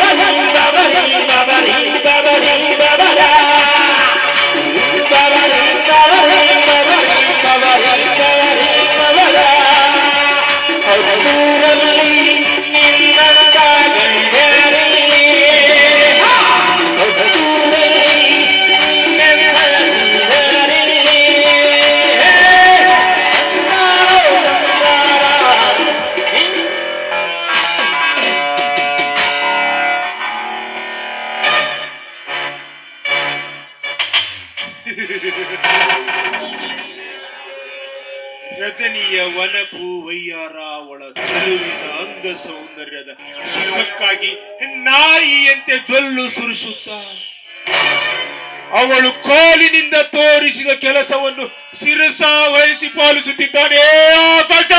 ರಜನಿಯ ವನಪು ವಯ್ಯಾರ ಅವಳ ಚೆಲುವಿನ ಅಂಗ ಸೌಂದರ್ಯದ ಸುಖಕ್ಕಾಗಿ ನಾಯಿಯಂತೆ ಜೊಲ್ಲು ಸುರಿಸುತ್ತ. ಅವಳು ಕೋಲಿನಿಂದ ತೋರಿಸಿದ ಕೆಲಸವನ್ನು ಶಿರಸ ವಹಿಸಿ ಪಾಲಿಸುತ್ತಿದ್ದಾನೆ ಆಕಾಶ.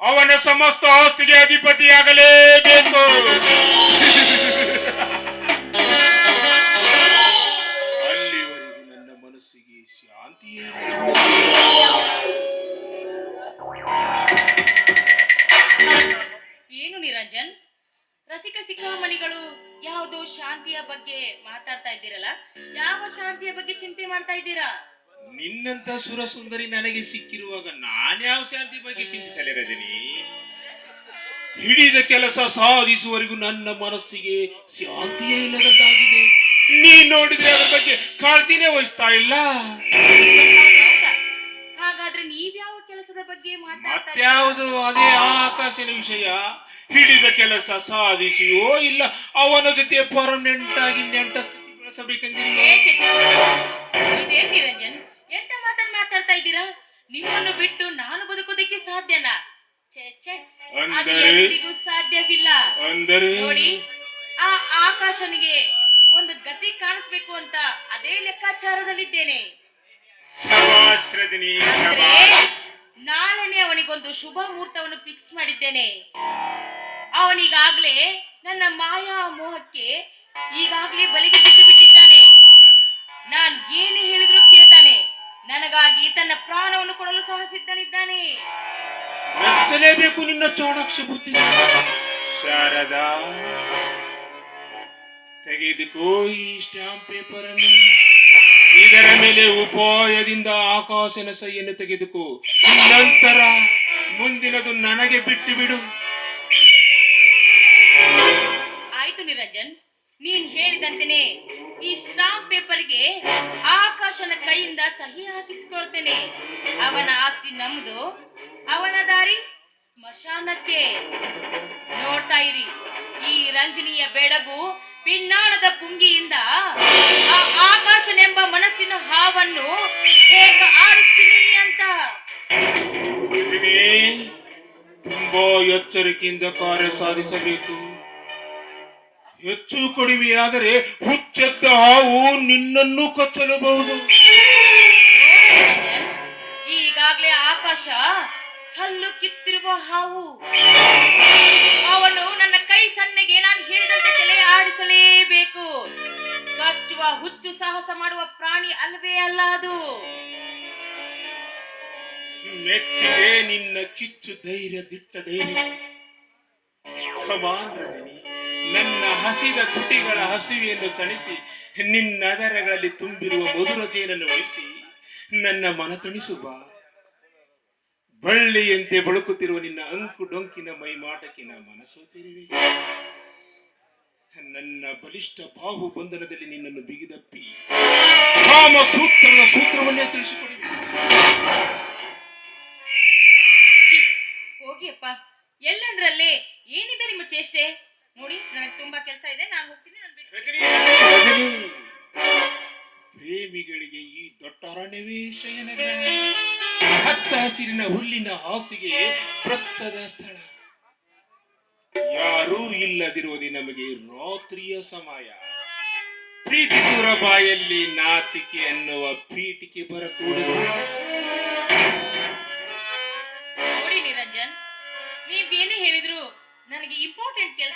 ಅವನ ಸಮಸ್ತ ಆಸ್ತಿಗೆ ಅಧಿಪತಿಯಾಗಲೇಬೇಕು. ಅಲ್ಲಿವರೆಗೂ ನನ್ನ ಮನಸ್ಸಿಗೆ ಶಾಂತಿಯೇ. ಏನು ನಿರಂಜನ್? ರಸಿಕ ಸಿಕ್ಕಾಮಣಿಗಳು ಯಾವುದು ಶಾಂತಿಯ ಬಗ್ಗೆ ಮಾತಾಡ್ತಾ ಇದ್ದೀರಲ್ಲ? ಯಾವ ಶಾಂತಿಯ ಬಗ್ಗೆ ಚಿಂತೆ ಮಾಡ್ತಾ ಇದ್ದೀರಾ? ನಿನ್ನಂತ ಸುರ ಸುಂದರಿ ನನಗೆ ಸಿಕ್ಕಿರುವಾಗ ನಾನ್ಯಾವ ಶಾಂತಿ ಬಗ್ಗೆ ಚಿಂತಿಸಲೇ ರಜನಿ ಹಿಡಿದ ಕೆಲಸ ಸಾಧಿಸುವವರೆಗೂ ನನ್ನ ಮನಸ್ಸಿಗೆ ಶಾಂತಿಯೇ ಇಲ್ಲದಂತಾಗಿದೆ ನೀ ನೋಡಿದ್ರೆ ಅದರ ಬಗ್ಗೆ ಕಾಳಜಿನೇ ವಹಿಸ್ತಾ ಇಲ್ಲ? ಹಾಗಾದ್ರೆ ನೀವ್ಯಾವ ಕೆಲಸದ ಬಗ್ಗೆ ಮಾತಾಡ್ತಾ? ಮತ್ಯಾವುದು ಅದೇ ಆಕಾಶನ ವಿಷಯ ಹಿಡಿದ ಕೆಲಸ ಸಾಧಿಸಿಯೋ ಇಲ್ಲ ಅವನ ಜೊತೆ ಪರ್ಮನೆಂಟ್ ಆಗಿ ಛೇ, ಛೇ. ಇದೇನ್ ನಿರಂಜನ್? ಎಂತ ಮಾತನ್ ಮಾತಾಡ್ತಾ ಇದ್ದೀರಾ? ನಿಮ್ಮನ್ನು ಬಿಟ್ಟು ನಾನು ಬದುಕೋದಕ್ಕೆ ಸಾಧ್ಯನಾ? ಛೇ ಛೇ ಅದು ಅಂದರೆ? ಎಂದಿಗೂ ಸಾಧ್ಯವಿಲ್ಲ. ಅಂದರೆ? ನೋಡಿ ಆ ಆಕಾಶನಿಗೆ ಒಂದು ಗತಿ ಕಾಣಿಸ್ಬೇಕು ಅಂತ ಅದೇ ಲೆಕ್ಕಾಚಾರದಲ್ಲಿದ್ದೇನೆ. ಶಬಾಷ್ ರಜನಿ ಅಂದ್ರೆ ಶಬಾಷ್ ನಾಳೆನೆ ಅವನಿಗೊಂದು ಶುಭ ಮುಹೂರ್ತವನ್ನು ಫಿಕ್ಸ್ ಮಾಡಿದ್ದೇನೆ. ಅವನಿಗಾಗ್ಲೇ ನನ್ನ ಮಾಯಾ ಮೋಹಕ್ಕೆ ಈಗಾಗ್ಲೇ ಬಲಿಗೆ ಬಿಟ್ಟು ಮೆಚ್ಚಲೇಬೇಕು ನಿನ್ನ ಚಾಣಾಕ್ಷ ಬುದ್ಧಿ. ಶಾರದಾ ತೆಗೆದುಕೋ ಈ ಸ್ಟಾಂಪ್ ಪೇಪರ್ ಅನ್ನು. ಇದರ ಮೇಲೆ ಉಪಾಯದಿಂದ ಆಕಾಶನ ಸೈಯನ್ನು ತೆಗೆದುಕೋ. ನಂತರ ಮುಂದಿನದು ನನಗೆ ಬಿಟ್ಟು ಬಿಡು. ಆಯ್ತು ನಿರಂಜನ್. ನೀನ್ ಹೇಳಿದಂತೆನೆ ಈ ಸ್ಟಾಂಪ್ ಪೇಪರ್ಗೆ ಆಕಾಶನ ಕೈಯಿಂದ ಸಹಿ ಹಾಕಿಸಿಕೊಳ್ತೇನೆ. ಅವನ ಆಸ್ತಿ ನಮ್ದು, ಅವನ ದಾರಿ ಸ್ಮಶಾನಕ್ಕೆ. ನೋಡ್ತಾ ಇರಿ, ಈ ರಂಜನಿಯ ಬೆಡಗು ಪಿನ್ನಾಣದ ಪುಂಗಿಯಿಂದ ಆ ಆಕಾಶನೆಂಬ ಮನಸ್ಸಿನ ಹಾವನ್ನು ಹೇಗೆ ಆಡಿಸ್ತೀನಿ ಅಂತ. ತುಂಬಾ ಎಚ್ಚರಿಕೆಯಿಂದ ಕಾರ್ಯ ಸಾಧಿಸಬೇಕು. ಹೆಚ್ಚು ಕಡಿಮೆಯಾದರೆ ಹುಚ್ಚೆದ್ದ ಹಾವು ನಿನ್ನನ್ನು ಕಚ್ಚಲಬಹುದು. ಈಗಾಗಲೇ ಆಕಾಶ ಹಲ್ಲು ಕಿತ್ತಿರುವ ಹಾವು. ಅವನು ನನ್ನ ಕೈ ಸನ್ನೆಗೆ ನಾನು ಹೇಳಿದಂತೆ ತಲೆ ಆಡಿಸಲೇಬೇಕು. ಕಚ್ಚುವ ಹುಚ್ಚು ಸಾಹಸ ಮಾಡುವ ಪ್ರಾಣಿ ಅಲ್ವೇ ಅಲ್ಲ ಅದು. ಮೆಚ್ಚಿಗೆ ನಿನ್ನ ಕಿಚ್ಚು ಧೈರ್ಯ ದಿಟ್ಟ ಧೈರ್ಯ ಕಮಾನ್ ರಜನಿ. ನನ್ನ ಹಸಿದ ತುಟಿಗಳ ಹಸಿವೆಯನ್ನು ತಣಿಸಿ, ನಿನ್ನದರಗಳಲ್ಲಿ ತುಂಬಿರುವ ಮಧುರ ಜೇನನ್ನು ವಹಿಸಿ ನನ್ನ ಮನ ತಣಿಸು ಬಾ ಬಳ್ಳಿಯಂತೆ ಬಳುಕುತ್ತಿರುವ ನಿನ್ನ ಅಂಕು ಡೊಂಕಿನ ಮೈಮಾಟಕಿನ ನಾ ಮನಸೋತಿರುವೆ ನನ್ನ ಬಲಿಷ್ಠ ಬಾಹು ಬಂಧನದಲ್ಲಿ ನಿನ್ನನ್ನು ಬಿಗಿದಪ್ಪಿ. ಕಾಮ ಸೂತ್ರದ ಸೂತ್ರವನ್ನೇ ತಿಳಿಸಿಕೊಡಿ. ಹೋಗಿಯಪ್ಪ. ಎಲ್ಲಂದ್ರಲ್ಲೇ ಏನಿದೆ ನಿಮ್ಮ ಚೇಷ್ಟೆ? ನೋಡಿ, ನನಗೆ ತುಂಬಾ ಕೆಲಸ ಇದೆ, ನಾನು ಹೋಗ್ತೀನಿ, ನಾನು. ಪ್ರೇಮಿಗಳಿಗೆ ಈ ದೊಡ್ಡ ಹಚ್ಚ ಹಸಿರಿನ ಹುಲ್ಲಿನ ಹಾಸಿಗೆ ಪ್ರಸ್ತದ ಸ್ಥಳ. ಯಾರೂ ಇಲ್ಲದಿರುವುದೇ ನಮಗೆ ರಾತ್ರಿಯ ಸಮಯ. ಪ್ರೀತಿಸುವ ಬಾಯಲ್ಲಿ ನಾಚಿಕೆ ಅನ್ನುವ ಪೀಠಿಕೆ ಬರಕೂಡದು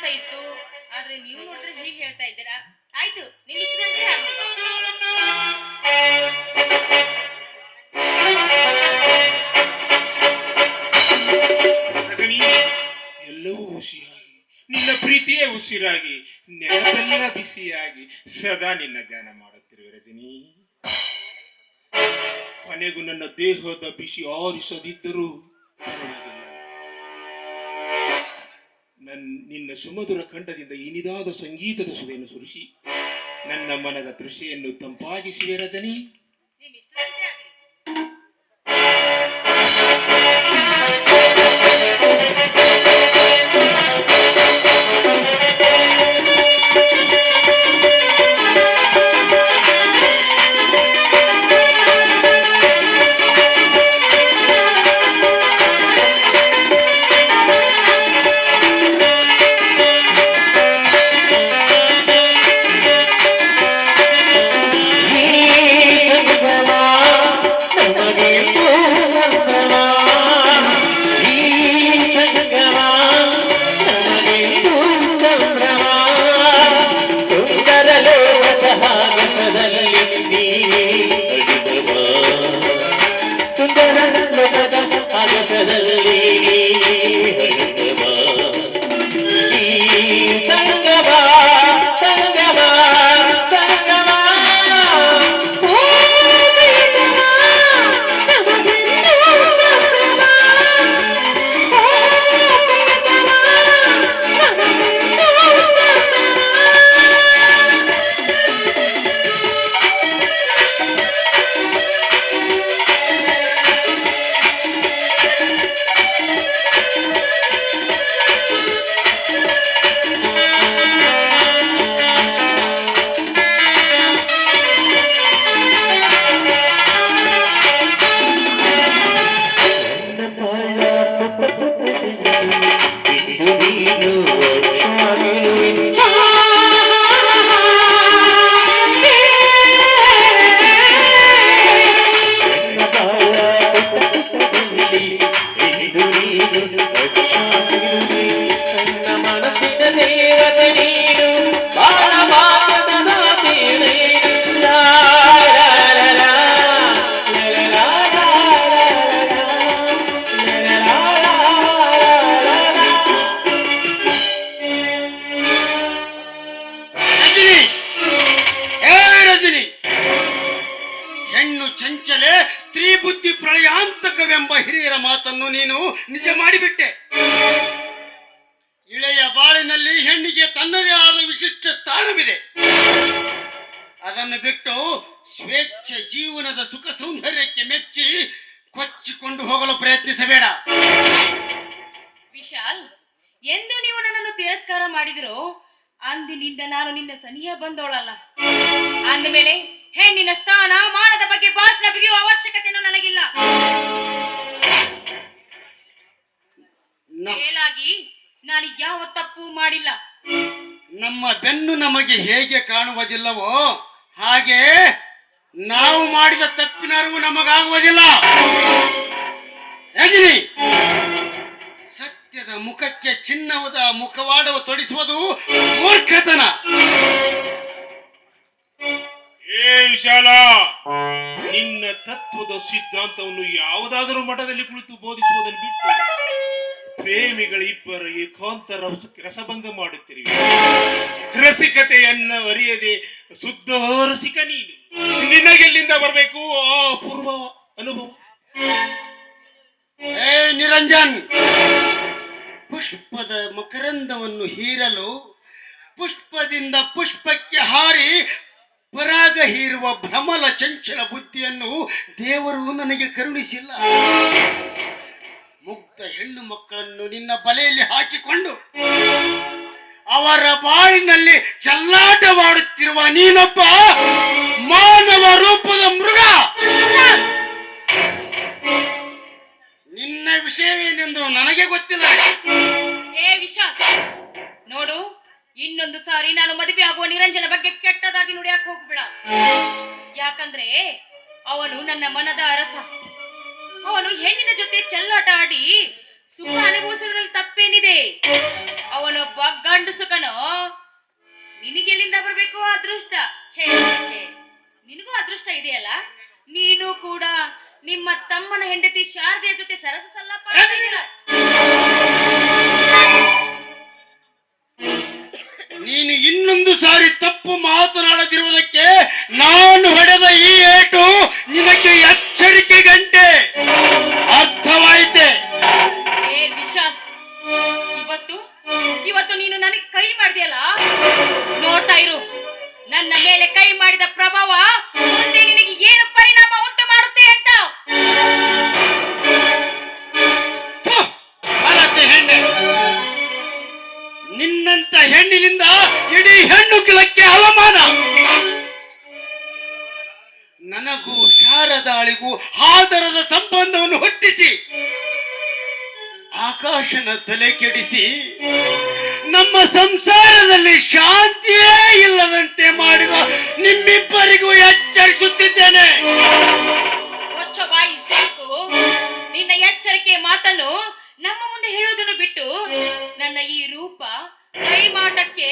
ಕೆಲಸ ಇತ್ತು ಆದ್ರೆ ನೀವು ನೋಡ್ರೆ ಹೀಗೆ ಹೇಳ್ತಾ ಇದ್ದೀರಾ? ಆಯ್ತು ನಿಮ್ಮ ಇಷ್ಟದಂತೆ ಎಲ್ಲವೂ ಹುಸಿಯಾಗಿ, ನಿನ್ನ ಪ್ರೀತಿಯೇ ಉಸಿರಾಗಿ, ನೆನಪೆಲ್ಲ ಬಿಸಿಯಾಗಿ ಸದಾ ನಿನ್ನ ಧ್ಯಾನ ಮಾಡುತ್ತಿರುವೆ ರಜನಿ. ಕೊನೆಗೂ ನನ್ನ ದೇಹದ ಬಿಸಿ ಆರಿಸದಿದ್ದರೂ ಪರವಾಗಿಲ್ಲ. ನನ್ ನಿನ್ನ ಸುಮಧುರ ಕಂಠದಿಂದ ಇನಿದಾದ ಸಂಗೀತದ ಸುದೆಯನ್ನು ಸುರಿಸಿ ನನ್ನ ಮನದ ತೃಷೆಯನ್ನು ತಂಪಾಗಿಸಿವೆ ರಜನಿ ಬಾಳಿನಲ್ಲಿ ಹೆಣ್ಣಿಗೆ ತನ್ನದೇ ಆದ ವಿಶಿಷ್ಟ ಸ್ಥಾನವಿದೆ. ಅದನ್ನು ಬಿಟ್ಟು ಸ್ವೇಚ್ಛ ಜೀವನದ ಸುಖ ಸೌಂದರ್ಯಕ್ಕೆ ಮೆಚ್ಚಿ ಕೊಚ್ಚಿಕೊಂಡು ಹೋಗಲು ಪ್ರಯತ್ನಿಸಬೇಡ. ವಿಶಾಲ್ ಎಂದು ನೀವು ನನ್ನನ್ನು ತಿರಸ್ಕಾರ ಮಾಡಿದ್ರು ಅಂದಿನಿಂದ ನಾನು ನಿನ್ನ ಸನಿಹ ಬಂದವಳಲ್ಲ ಅಂದಮೇಲೆ ಹೆಣ್ಣಿನ ಸ್ಥಾನ ಮಾಡದ ಬಗ್ಗೆ ಭಾಷಣ ಬಿಗಿಯುವ ಅವಶ್ಯಕತೆನೂ ನನಗಿಲ್ಲ. ಮೇಲಾಗಿ ನಾನು ಯಾವ ತಪ್ಪು ಮಾಡಿಲ್ಲ. ನಮ್ಮ ಬೆನ್ನು ನಮಗೆ ಹೇಗೆ ಕಾಣುವುದಿಲ್ಲವೋ ಹಾಗೆ ನಾವು ಮಾಡಿದ ತಪ್ಪಿನ ಅರಿವು ನಮಗಾಗುವುದಿಲ್ಲ. ರಜನಿ ಸತ್ಯದ ಮುಖಕ್ಕೆ ಚಿನ್ನವದ ಮುಖವಾಡವ ತೊಡಿಸುವುದು ಮೂರ್ಖತನ. ಏ ವಿಶಾಲ ನಿನ್ನ ತತ್ವದ ಸಿದ್ಧಾಂತವನ್ನು ಯಾವುದಾದರೂ ಮಠದಲ್ಲಿ ಕುಳಿತು ಬೋಧಿಸುವುದನ್ನು ಬಿಟ್ಟು ಪ್ರೇಮಿಗಳಿಬ್ಬರ ಏಕಾಂತ ರಸ- ರಸಭಂಗ ಮಾಡುತ್ತಿರಿ ರಸಿಕತೆಯನ್ನ ಅರಿಯದೆ ಶುದ್ಧ ರಸಿಕ ನೀನು. ನಿನಗೆಲ್ಲಿಂದ ಬರಬೇಕು? ಆ ಪೂರ್ವ ಅನುಭವ. ಏ, ನಿರಂಜನ್, ಪುಷ್ಪದ ಮಕರಂದವನ್ನು ಹೀರಲು ಪುಷ್ಪದಿಂದ ಪುಷ್ಪಕ್ಕೆ ಹಾರಿ ಪರಾಗ ಹೀರುವ ಭ್ರಮಲ ಚಂಚಲ ಬುದ್ಧಿಯನ್ನು ದೇವರು ನನಗೆ ಕರುಣಿಸಿಲ್ಲ. ಮುಗ್ಧ ಹೆಣ್ಣು ಮಕ್ಕಳನ್ನು ನಿನ್ನ ಬಲೆಯಲ್ಲಿ ಹಾಕಿಕೊಂಡು ಅವರ ಬಾಳಿನಲ್ಲಿ ಚಲ್ಲಾಟವಾಡುತ್ತಿರುವ ನೀನೊಬ್ಬ ಮಾನವ ರೂಪದ ಮೃಗ. ನಿನ್ನ ವಿಷಯವೇನೆಂದು ನನಗೆ ಗೊತ್ತಿಲ್ಲ. ಏ ವಿಶಾಲ್ ನೋಡು, ಇನ್ನೊಂದು ಸಾರಿ ನಾನು ಮದುವೆ ಆಗುವ ನಿರಂಜನ ಬಗ್ಗೆ ಕೆಟ್ಟದಾಗಿ ನುಡಿಯಕ್ ಹೋಗ್ಬೇಡ. ಯಾಕಂದ್ರೆ ಅವನು ನನ್ನ ಮನದ ಅರಸ. ಅವನು ಹೆಣ್ಣಿನ ಜೊತೆ ಚೆಲ್ಲಾಟ ಆಡಿ ಸುಖ ಅನುಭವಿಸೋದ್ರಲ್ಲಿ ತಪ್ಪೇನಿದೆ? ಅವನೊಬ್ಬ ಗಂಡಸುಕನೋ ನಿನಗೆಲ್ಲಿಂದ ಬರಬೇಕು ಅದೃಷ್ಟ? ಛೇ ಛೇ. ನಿನಗೂ ಅದೃಷ್ಟ ಇದೆಯಲ್ಲ? ನೀನು ಕೂಡ ನಿಮ್ಮ ತಮ್ಮನ ಹೆಂಡತಿ ಶಾರದೆಯ ಜೊತೆ ಸರಸ ಸಲ್ಲಪ್ಪ ನೀನು ಇನ್ನೊಂದು ಸಾರಿ ತಪ್ಪು ಮಾತನಾಡದಿರುವುದಕ್ಕೆ ನಾನು ಹೊಡೆದ ಈ ಏಟು ನಿನಗೆ ಎಚ್ಚರಿಕೆ ಗಂಟೆ ಕೈ ಮಾಡಿದ ಪ್ರಭಾವ, ಮುಂದೆ ನಿನಗೆ ಏನು ಪರಿಣಾಮ ಉಂಟು ಮಾಡುತ್ತೆ ಅಂತ? ಹೆಣ್ಣೆ. ನಿನ್ನಂತ ಹೆಣ್ಣಿನಿಂದ ಇಡೀ ಹೆಣ್ಣು ಕಿಲಕ್ಕೆ ಅವಮಾನ. ನನಗೂ ಶಾರದಾಳಿಗೂ ಆದರದ ಸಂಬಂಧವನ್ನು ಹುಟ್ಟಿಸಿ, ಆಕಾಶನ ತಲೆ ಕೆಡಿಸಿ ನಮ್ಮ ಸಂಸಾರದಲ್ಲಿ ಶಾಂತಿಯೇ ಇಲ್ಲದಂತೆ ಮಾಡಿದ ನಿಮ್ಮಿಬ್ಬರಿಗೂ ಎಚ್ಚರಿಸುತ್ತಿದ್ದೇನೆ. ಬಾಯಿ ಸಾಕು ನಿನ್ನ ಎಚ್ಚರಿಕೆ ಮಾತನ್ನು ನಮ್ಮ ಮುಂದೆ ಹೇಳೋದನ್ನು ಬಿಟ್ಟು ನನ್ನ ಈ ರೂಪ ಕೈ ಮಾಟಕ್ಕೆ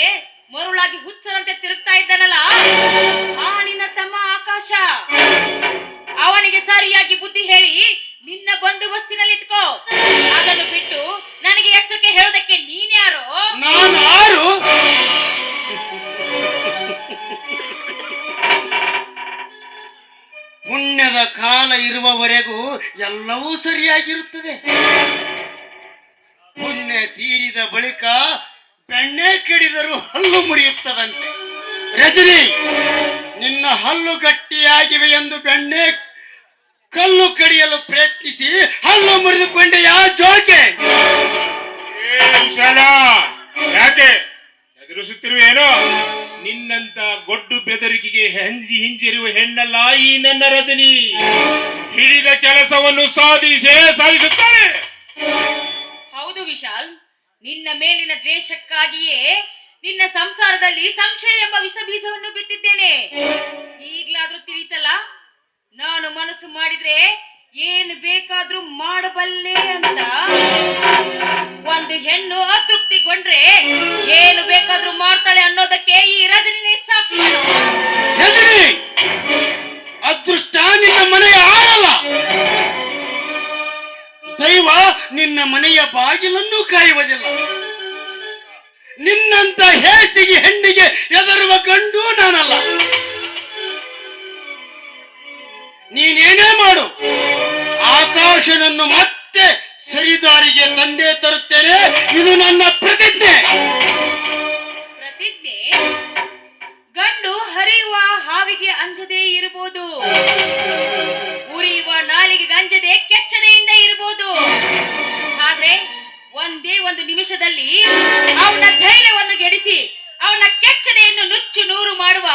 ಮರುಳಾಗಿ ಹುಚ್ಚರಂತೆ ತಿರುಗ್ತಾ ಇದ್ದಾನಲ್ಲ? ಆ ನಿನ್ನ ತಮ್ಮ ಆಕಾಶ. ಅವನಿಗೆ ಸರಿಯಾಗಿ ಬುದ್ಧಿ ಹೇಳಿ ನಿನ್ನ ಬಂದೋಬಸ್ತಿನಲ್ಲಿ ಇಟ್ಕೋ. ಅದನ್ನು ಬಿಟ್ಟು ನನಗೆ ಎಚ್ಚರಿಕೆ ಹೇಳೋದಕ್ಕೆ ನೀನ್ಯಾರೋ ನಾನು ಯಾರು? ಪುಣ್ಯದ ಕಾಲ ಇರುವವರೆಗೂ ಎಲ್ಲವೂ ಸರಿಯಾಗಿರುತ್ತದೆ. ಪುಣ್ಯ ತೀರಿದ ಬಳಿಕ ಬೆಣ್ಣೆ ಕೆಡಿದರೂ ಹಲ್ಲು ಮುರಿಯುತ್ತದಂತೆ. ರಜನಿ, ನಿನ್ನ ಹಲ್ಲು ಗಟ್ಟಿಯಾಗಿವೆ ಎಂದು ಬೆಣ್ಣೆ ಕಲ್ಲು ಕಡಿಯಲು ಪ್ರಯತ್ನಿಸಿ ಹಲ್ಲು ಮುರಿದುಕೊಂಡೆಯಾ ಜೋಕೆ? ಏ ವಿಶಾಲ ಯಾಕೆ? ಎದುರಿಸುತ್ತಿರುವೇನೋ ನಿನ್ನಂತ ಗೊಡ್ಡು ಬೆದರಿಕೆಗೆ ಹೆಂಜಿ ಹಿಂಜಿರುವ ಹೆಣ್ಣಲ್ಲ ಈ ನನ್ನ ರಜನಿ. ಹಿಡಿದ ಕೆಲಸವನ್ನು ಸಾಧಿಸೇ ಸಾಧಿಸುತ್ತಾಳೆ ಹೌದು ವಿಶಾಲ್ ನಿನ್ನ ಮೇಲಿನ ದ್ವೇಷಕ್ಕಾಗಿಯೇ ನಿನ್ನ ಸಂಸಾರದಲ್ಲಿ ಸಂಶಯ ಎಂಬ ವಿಷ ಬೀಜವನ್ನು ಬಿತ್ತಿದ್ದೇನೆ. ಮಾಡಿದ್ರೆ ಏನು ಬೇಕಾದ್ರೂ ಮಾಡಬಲ್ಲೆ ಅಂತ. ಒಂದು ಹೆಣ್ಣು ಅತೃಪ್ತಿಗೊಂಡ್ರೆ ಏನು ಬೇಕಾದ್ರೂ ಮಾಡ್ತಾಳೆ ಅನ್ನೋದಕ್ಕೆ ಈ ರಜನಿ ಸಾಕ್ಷಿ. ಅದೃಷ್ಟ ನಿನ್ನ ಮನೆಯ ಆಳಲ್ಲ. ದೈವ ನಿನ್ನ ಮನೆಯ ಬಾಗಿಲನ್ನು ಕಾಯುವುದಿಲ್ಲ. ನಿನ್ನಂತ ಹೇಸಿಗೆ ಹೆಣ್ಣಿಗೆ ಎದರುವ ಕಂಡು ನಾನಲ್ಲ. ನೀನೇನೇ ಮಾಡು. ಆಕಾಶನನ್ನು ಮತ್ತೆ ಸರಿದಾರಿಗೆ ತಂದೆ ತರುತ್ತೇನೆ. ಇದು ನನ್ನ ಪ್ರತಿಜ್ಞೆ. ಪ್ರತಿಜ್ಞೆ? ಗಂಡು ಹರಿಯುವ ಹಾವಿಗೆ ಅಂಜದೇ ಇರಬಹುದು. ಉರಿಯುವ ನಾಲಿಗೆ ಅಂಜದೆ ಕೆಚ್ಚದೆಯಿಂದ ಇರಬಹುದು. ಆದ್ರೆ ಒಂದೇ ಒಂದು ನಿಮಿಷದಲ್ಲಿ ಅವನ ಧೈರ್ಯವನ್ನು ಗೆಡಿಸಿ ಅವನ ಕೆಚ್ಚನೆಯನ್ನು ನುಚ್ಚು ನೂರು ಮಾಡುವ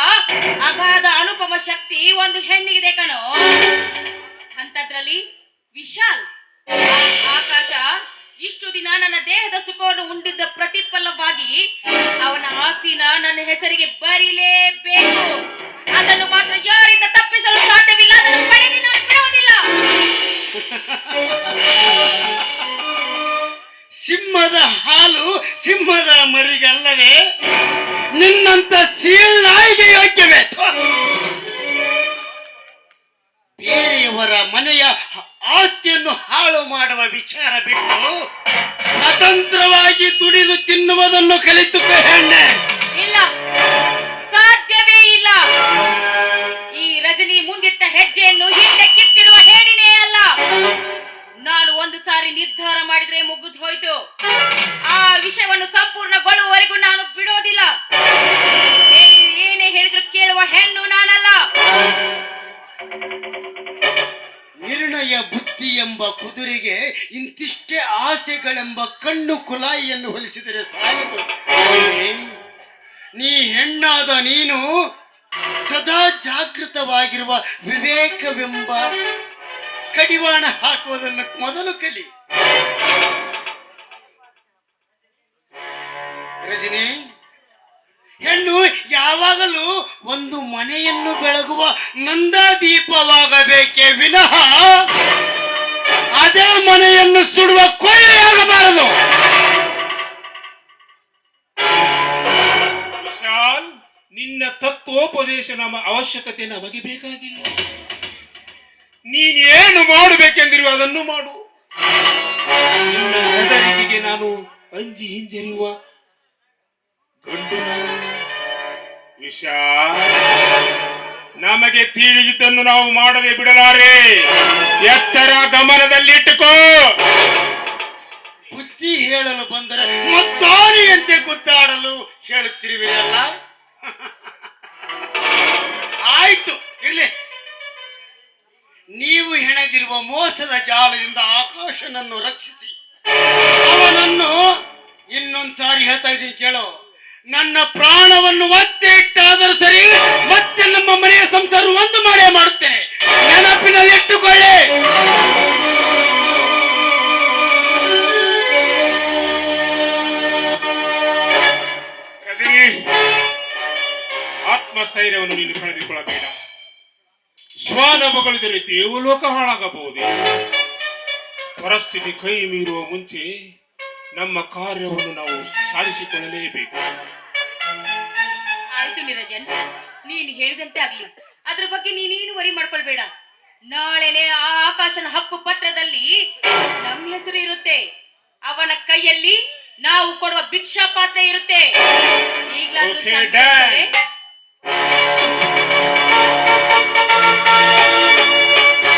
ಅಗಾಧ ಅನುಪಮ ಶಕ್ತಿ ಒಂದು ಹೆಣ್ಣಿಗಿದೆ ಕಣೋ. ಅಂತದ್ರಲ್ಲಿ ವಿಶಾಲ್. ಆಕಾಶ ಇಷ್ಟು ದಿನ ನನ್ನ ದೇಹದ ಸುಖವನ್ನು ಉಂಡಿದ್ದ ಪ್ರತಿಫಲವಾಗಿ ಅವನ ಆಸ್ತಿನ ನನ್ನ ಹೆಸರಿಗೆ ಬರೀಲೇಬೇಕು. ಅದನ್ನು ಮಾತ್ರ ಯಾರಿಂದ ತಪ್ಪಿಸಲು ಸಾಧ್ಯವಿಲ್ಲ, ಅದನ್ನು ನಾನು ಸಿಂಹದ ಹಾಲು ಸಿಂಹದ ಮರಿಗಲ್ಲದೆ ನಿನ್ನಂತ ಸೀಳ್ ನಾಯಿಗೆ ಯೋಗ್ಯವೇ. ಬೇರೆಯವರ ಮನೆಯ ಆಸ್ತಿಯನ್ನು ಹಾಳು ಮಾಡುವ ವಿಚಾರ ಬಿಟ್ಟು ಸ್ವತಂತ್ರವಾಗಿ ದುಡಿದು ತಿನ್ನುವುದನ್ನು ಕಲಿತು ಹೆಣ್ಣೆ. ಇಲ್ಲ, ಸಾಧ್ಯವೇ ಇಲ್ಲ. ಈ ರಜನಿ ಮುಂದಿಟ್ಟ ಹೆಜ್ಜೆಯನ್ನು ಹಿಂದೆ ಕಿತ್ತಿಡುವ ಹೇಳಿನೇ ಅಲ್ಲ. ನಾನು ಒಂದು ಸಾರಿ ನಿರ್ಧಾರ ಮಾಡಿದ್ರೆ ಮುಗಿದು ಹೋಯ್ತು. ಆ ವಿಷಯವನ್ನು ಸಂಪೂರ್ಣಗೊಳ್ಳುವವರೆಗೂ ನಾನು ಬಿಡೋದಿಲ್ಲ. ಏನೇ ಹೇಳಿದ್ರು ಕೇಳುವ ಹೆಣ್ಣು ನಾನಲ್ಲ. ನಿರ್ಣಯ ಬುದ್ಧಿ ಎಂಬ ಕುದುರೆಗೆ ಇಂತಿಷ್ಟೇ ಆಸೆಗಳೆಂಬ ಕಣ್ಣು ಕುಲಾಯಿಯನ್ನು ಹೊಲಿಸಿದರೆ ಸಾಲದು? ನೀ ಹೆಣ್ಣಾದ ನೀನು ಸದಾ ಜಾಗೃತವಾಗಿರುವ ವಿವೇಕವೆಂಬ ಕಡಿವಾಣ ಹಾಕುವುದನ್ನು ಮೊದಲು ಕಲಿ. ರಜನಿ, ಹೆಣ್ಣು, ಯಾವಾಗಲೂ ಒಂದು ಮನೆಯನ್ನು ಬೆಳಗುವ ನಂದಾದೀಪವಾಗಬೇಕೇ ವಿನಃ ಅದೇ ಮನೆಯನ್ನು ಸುಡುವ ಕೊಯ್ಲೆಯಾಗಬಾರದು ವಿಶಾಲ್, ನಿನ್ನ ತತ್ವೋಪದೇಶ ನಮ್ಮ ಅವಶ್ಯಕತೆ ನಮಗೆ ಬೇಕಾಗಿಲ್ಲ. ನೀನೇನು ಮಾಡಬೇಕೆಂದಿರುವ ಅದನ್ನು ಮಾಡು. ನಿನ್ನ ಹೆದರಿಕೆಗೆ ನಾನು ಅಂಜಿ ಹಿಂಜರಿಯುವ ಗಂಡು ವಿಷ. ನಮಗೆ ತಿಳಿದಿದ್ದನ್ನು ನಾವು ಮಾಡದೆ ಬಿಡಲಾರೆ. ಎಚ್ಚರ ಗಮನದಲ್ಲಿಟ್ಟುಕೋ ಬುದ್ಧಿ ಹೇಳಲು ಬಂದರೆ ಮತ್ತಾರಿಯಂತೆ ಗುದ್ದಾಡಲು ಹೇಳುತ್ತಿರುವೆಯಲ್ಲ ಆಯ್ತು. ಹೆಣೆದಿರುವ ಮೋಸದ ಜಾಲದಿಂದ ಆಕಾಶನನ್ನು ರಕ್ಷಿಸಿ. ಅವನನ್ನು ಇನ್ನೊಂದು ಸಾರಿ ಹೇಳ್ತಾ ಇದ್ದೀನಿ ಕೇಳೋ. ನನ್ನ ಪ್ರಾಣವನ್ನು ಒತ್ತೆ ಇಟ್ಟಾದರೂ ಸರಿ ಮತ್ತೆ ನಮ್ಮ ಮನೆಯ ಸಂಸಾರ ಒಂದು ಮಾಡೇ ಮಾಡುತ್ತೇನೆ. ನೆನಪಿನಲ್ಲಿ ಇಟ್ಟುಕೊಳ್ಳಿ. ಆತ್ಮಸ್ಥೈರ್ಯವನ್ನು ನೀನು ಕಳೆದುಕೊಳ್ಳಬೇಡ. ಶ್ವಾನ ಮಗಳಿದರೆ ದೇವಲೋಕ ಹಾಳಾಗಬಹುದೇ ಪರಿಸ್ಥಿತಿ ಕೈ ಮೀರುವ ಮುಂಚೆ ನಮ್ಮ ಕಾರ್ಯವನ್ನು ನಾವು ಸಾಧಿಸಿಕೊಳ್ಳಲೇಬೇಕು. ಆಯ್ತು ನಿರಜನ್ ನೀನ್ ಹೇಳಿದಂತೆ ಆಗ್ಲಿ. ಅದ್ರ ಬಗ್ಗೆ ನೀನೇನು ವರಿ ಮಾಡ್ಕೊಳ್ಬೇಡ. ನಾಳೆನೆ ಆ ಆಕಾಶನ ಹಕ್ಕು ಪತ್ರದಲ್ಲಿ ನಮ್ಮ ಹೆಸರು ಇರುತ್ತೆ. ಅವನ ಕೈಯಲ್ಲಿ ನಾವು ಕೊಡುವ ಭಿಕ್ಷಾ ಪಾತ್ರ ಇರುತ್ತೆ. ಈಗಲಾದ್ರೂ